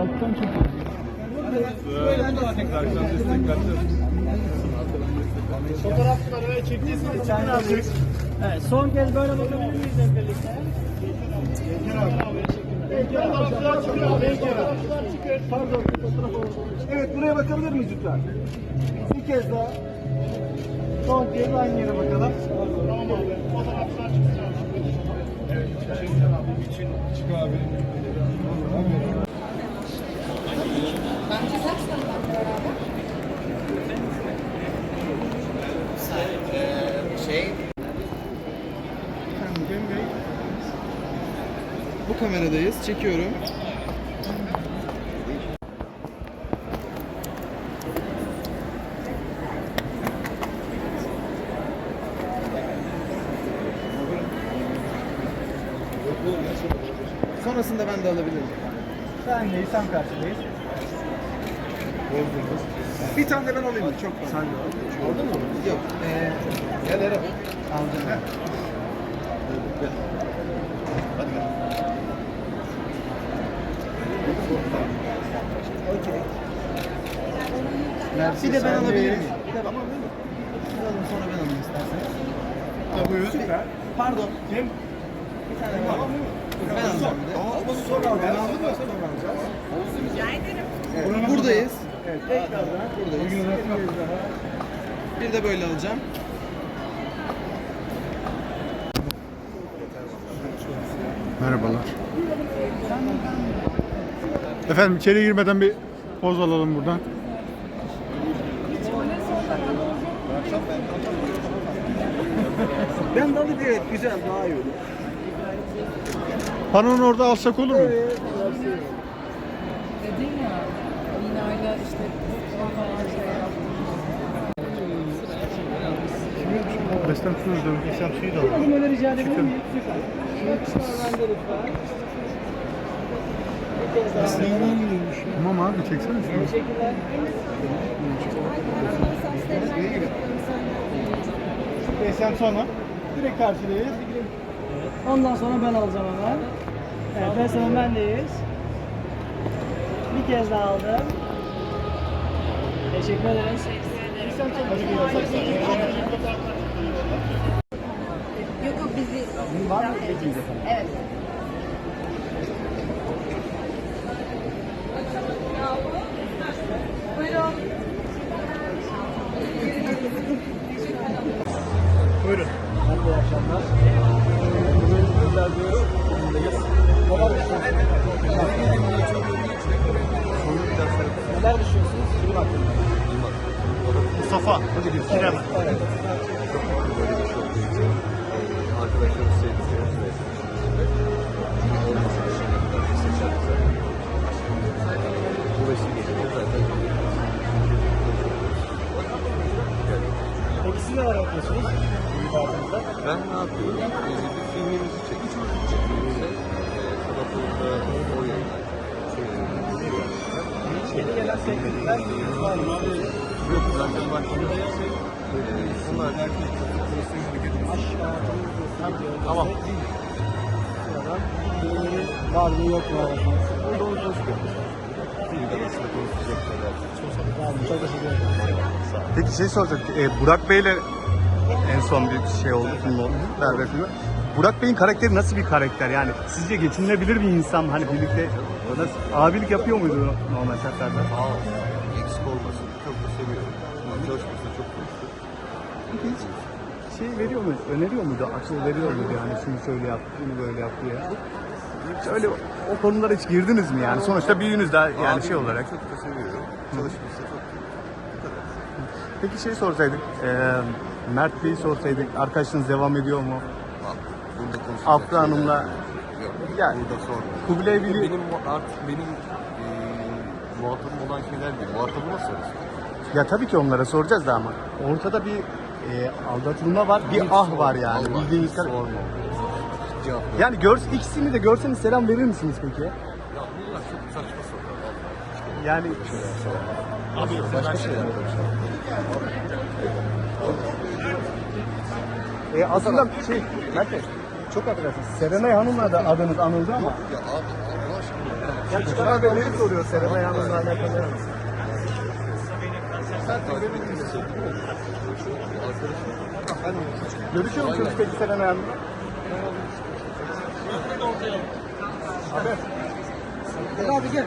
Alttan çekiyor. Tekrardan destekleneceğiz. Fotoğrafçıları çektiyseniz çekin artık. Evet, son kez böyle bakabilir miyiz hep birlikte? Fotoğrafçılar çıkıyor. Fotoğrafçılar çıkıyor. Pardon, fotoğraf. Evet, buraya bakabilir miyiz lütfen? Bir kez daha. Son kez aynı yere bakalım. Tamam abi. Fotoğrafçılar çıkacak. Şey. Bu kameradayız. Çekiyorum. Sonrasında ben de alabilirim. Sen neyiz, sen karşıdayız. Bir tane de ben alayım. Çok Sen de al. Aldın mı? Yok. Ee, gel Eren. Alacağım. Gel. Hadi gel. Okey. Mersi Bir de ben alabilir de- miyim? Bir de? Siz alın sonra ben alayım isterseniz. Buyur. Pardon. Cem. Bir tane. Ben alacağım bir de. Sonra. Evet. Buradayız. Evet, tekrardan. Buradayız. Bir de böyle alacağım. Merhabalar. Efendim içeri girmeden bir poz alalım buradan. Ben de evet güzel daha iyi olur. Panon orada alsak olur mu? Evet. Dedin ya, Mina'yla işte şey Besten tutuyoruz da hesap şeyi de alalım. Öyle rica edebilir miyim? Süper. Tamam abi çeksene şunu. Teşekkürler. Sonra. Direkt Ondan sonra ben alacağım hemen. Evet, Besem'in bendeyiz. Bir kez daha aldım. Teşekkür ederiz. Yok yok bizi... Var mı bekleyeceğiz efendim? Evet. Buyurun. Buyurun. Ben iyi akşamlar. Neler düşünüyorsunuz? Neler düşünüyorsunuz? Film hakkında. Mustafa. Hadi gir. Sinema. Evet. arkadaşlarımız sevdiklerimiz ve olması düşünenler seçerler. Bu vesileyle zaten Peki siz neler yapıyorsunuz? Ben ne yapıyorum? Ee, filmimizi. Çektiğimizde e, Kapatı'da o yayınlar. Yok zaten başlıyor. Ee, bunlar Tamam. Var mı yok mu? Burada onu konuşuyoruz. Tamam, çok teşekkür ederim. Peki şey soracak. E, Burak Bey'le en son bir şey oldu film oldu. Berber filmi. Burak Bey'in karakteri nasıl bir karakter? Yani sizce geçinilebilir bir insan mı? Hani birlikte nasıl, abilik yapıyor muydu normal şartlarda? Aa, eksik olmasın. Çok da seviyorum. Çalışmasını çok konuştuk. Hiç şey veriyor muydu? Öneriyor muydu? Akıl veriyor muydu? Yani şunu şöyle yap, bunu böyle yap diye. Hiç öyle o konulara hiç girdiniz mi yani? Sonuçta büyüğünüz daha yani şey Abim olarak. Çok da seviyorum. Çalışması çok iyi. Bu kadar. Peki şey sorsaydık, eee Mert Bey'i sorsaydık, arkadaşınız devam ediyor mu? Burada konuşacak Afra Hanım'la Yok. Yani- Burada sorma. Kubilay Bili Benim mu- artık benim e, muhatabım olan şeyler değil. Muhatabıma soruyorsun. ya tabii ki onlara soracağız da ama ortada bir eee, aldatılma var, bir ah var yani Allah, bildiğiniz hiç kadar. Sorma. Cevap yok. Yani gör, ikisini de görseniz selam verir misiniz peki? Ya bunlar çok saçma sorular. Yani Abi başka şeyler konuşalım. e, aslında şey, Mert Bey, çok affedersiniz. Serenay Hanım'la da adınız anıldı ama Ya abi Allah aşkına Ya çıkaran beyleri soruyor Serena Yalnız'la alakalı. Görüşüyor musunuz peki Serena Yalnız'la? Abi gel.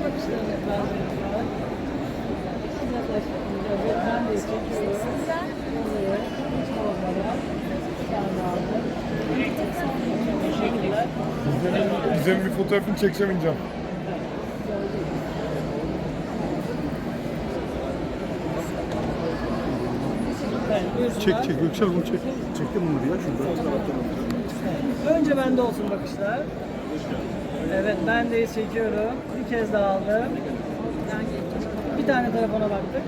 Bakışlarını kaldırıyorlar. Yaklaşık evet, ben de çekiyorum. Oluyor. Hiç olmadan. Bir tane aldım. Teşekkürler. Güzel bir fotoğrafını çekeceğim ineceğim. Çek çek Göksel bunu çek. Çektim bunu ya şurada. Önce bende olsun bakışlar. Evet ben de çekiyorum. Bir kez daha aldım. Bir tane telefona baktık.